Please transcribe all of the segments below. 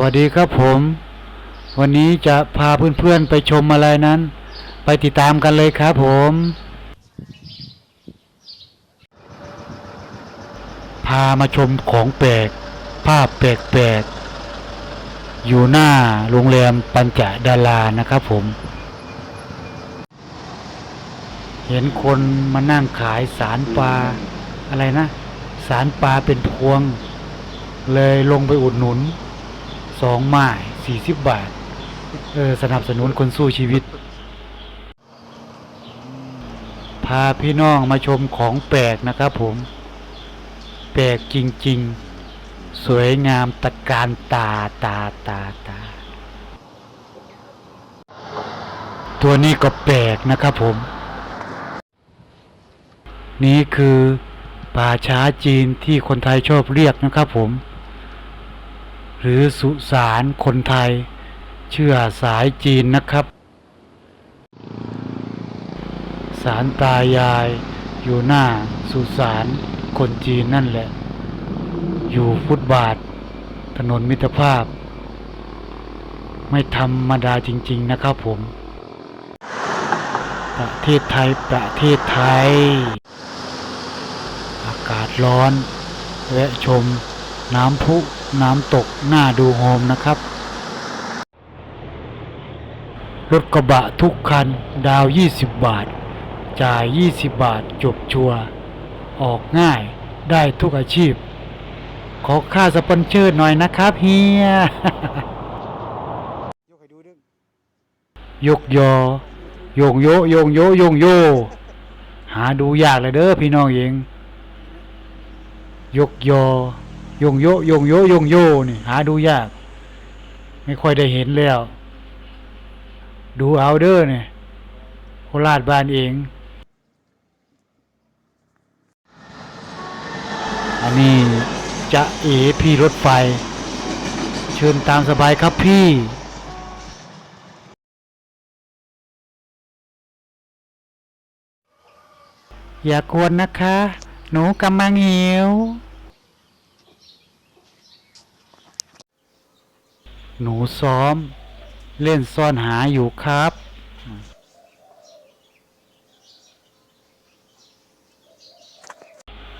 วัสดีครับผม วันนี้จะพาเพื่อนๆไปชมอะไรนั้น ไปติดตามกันเลยครับผม พามาชมของแปลก ภาพแปลกๆ อยู่หน้าโรงแรมปัญจดารานะครับผม เห็นคนมานั่งขายสารปลาอะไรนะ สารปลาเป็นพวง เลยลงไปอุดหนุน สองไม้สี่สิบบาท เออ สนับสนุนคนสู้ชีวิต พาพี่น้องมาชมของแปลกนะครับผม แปลกจริง ๆ สวยงามตะการตาตาตาตา ตัวนี้ก็แปลกนะครับผม นี่คือป่าช้าจีนที่คนไทยชอบเรียกนะครับผม หรือสุสานคนไทย เชื่อสายจีนนะครับ สารตายายอยู่หน้าสุสานคนจีนนั่นแหละ อยู่ฟุตบาท ถนนมิตรภาพ ไม่ธรรมดาจริง ๆ นะครับผม ประเทศไทยประเทศไทย อากาศร้อนแวะชม น้ำพุน้ำตกหน้าดูโฮมนะครับ รถกระบะทุกคันดาว 20 บาท จ่าย 20 บาทจบชัวออกง่ายได้ทุกอาชีพ ขอค่าสปอนเซอร์หน่อยนะครับเฮียยกดูด้วยกยอโยงโยโยงโยโยงโย หาดูยากเลยเด้อพี่น้องเองยกยอ ยงโยยงโยยงโยนี่ หาดูยาก ไม่ค่อยได้เห็นแล้ว ดูเอาเด้อเนี่ยโคราชบ้านเอง อันนี้จะเอพี่รถไฟ เชิญตามสบายครับพี่อย่ากวนนะคะ หนูกำลังหิว หนูซ้อม เล่นซ่อนหาอยู่ครับ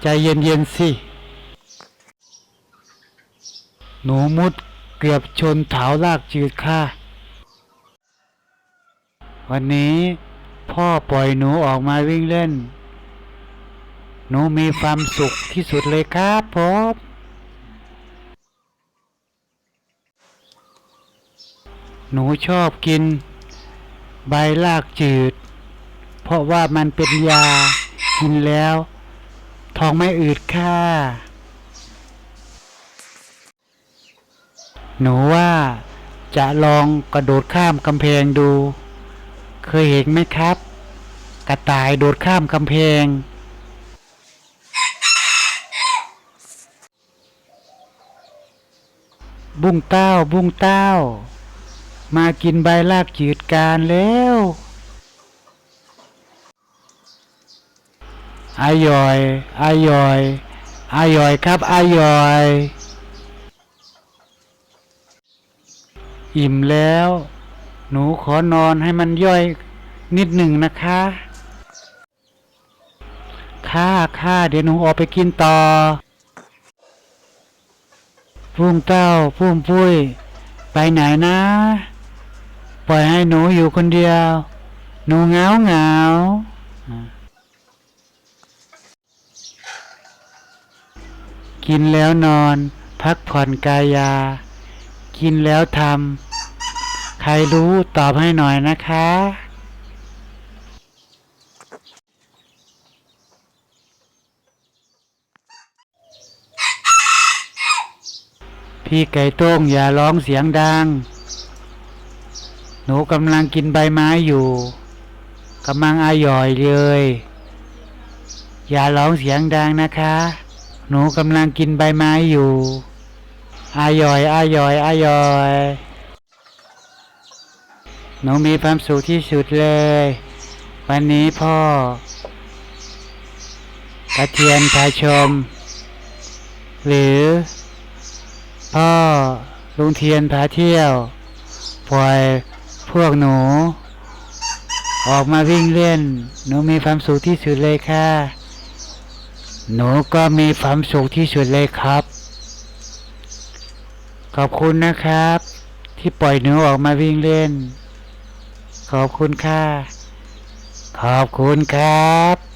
ใจเย็นๆสิ หนูมุดเกือบชนเถาลากจืดค่ะ วันนี้พ่อปล่อยหนูออกมาวิ่งเล่น หนูมีความสุขที่สุดเลยครับผม หนูชอบกิน ใบลากจืด เพราะว่ามันเป็นยา กินแล้ว ท้องไม่อืดค่ะ หนูว่าจะลองกระโดดข้ามกำแพงดู เคยเห็นไหมครับ กระต่ายโดดข้ามกำแพง บุ้งเต้า บุ้งเต้า มากินใบลากจืดการแล้ว อายอย อายอย อายอยครับ อายอย อิ่มแล้ว หนูขอนอนให้มันย่อยนิดหนึ่งนะคะ ค่าค่าเดี๋ยวหนูออกไปกินต่อ พุ่งเต้า พุ่มปุ้ย ไปไหนนะ ปล่อยให้หนูอยู่คนเดียว หนูเงาเงาอกินแล้วนอน พักผ่อนกายา กินแล้วทำใครรู้ตอบให้หน่อยนะคะพี่ไก่โต้งอย่าร้องเสียงดัง หนูกำลังกินใบไม้อยู่กำลังอร่อยเลย อย่าร้องเสียงดังนะคะ หนูกำลังกินใบไม้อยู่อร่อยอร่อยอร่อย หนูมีความสุขที่สุดเลย วันนี้พ่อกระเทียนพาชม หรือ พ่อลุงเทียนพาเที่ยวปล่อย พวกหนู ออกมาวิ่งเล่น หนูมีความสุขที่สุดเลยค่ะ หนูก็มีความสุขที่สุดเลยครับ ขอบคุณนะครับ ที่ปล่อยหนูออกมาวิ่งเล่น ขอบคุณค่ะ ขอบคุณครับ